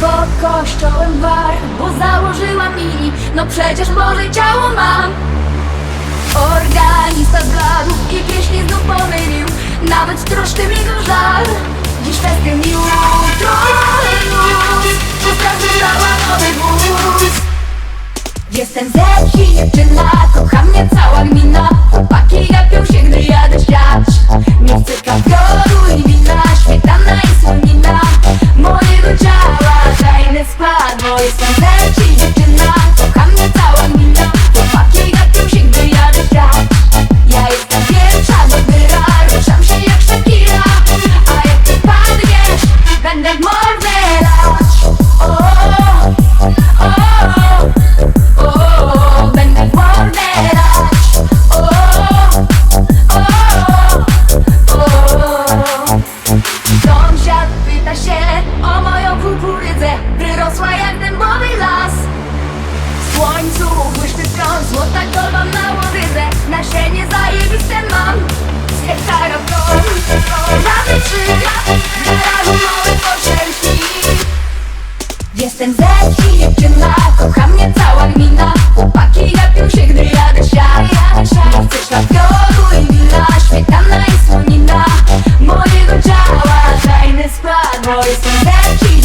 Pod kościołem bar, bo założyłam mini No przecież może ciało mam. Organista zbladł i pieśni znów pomylił jestem zeki, dziewczyna, kocha mnie cała gmina Chłopaki gapią się, gdy jadę śpiać Ja jestem pierwsza do wyra, ruszam się jak Shakira. A jak ty padniesz, będę w mordę lać. O, o, o, o, będę w mordę lać. O, o, o. Sąsiad pyta się o moją kukurydzę. Wyrosła las Słońcu błyszczy wciąż złota kolba na łodydze Nasienie zajebiste mam Z hektara w dom Razy trzy Garażu nowe poszerki Jestem zeki, dziewczyna, kocha mnie cała gmina. Chłopaki gapią się, gdy jadę siać Nie chcę szlafioru i wina, śmietana i słonina. Mojego ciała tajny skład Bo jestem dziewczyna,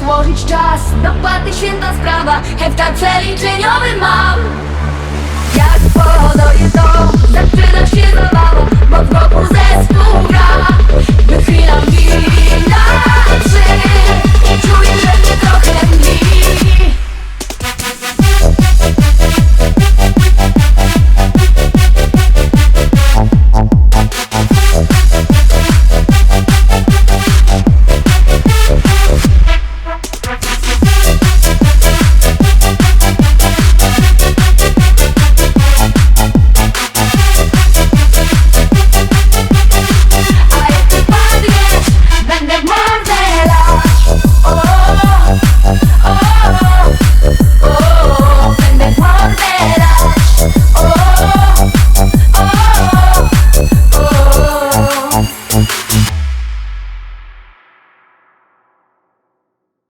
złożyć czas. Dopłaty święta sprawa. Hektar przeliczeniowy mam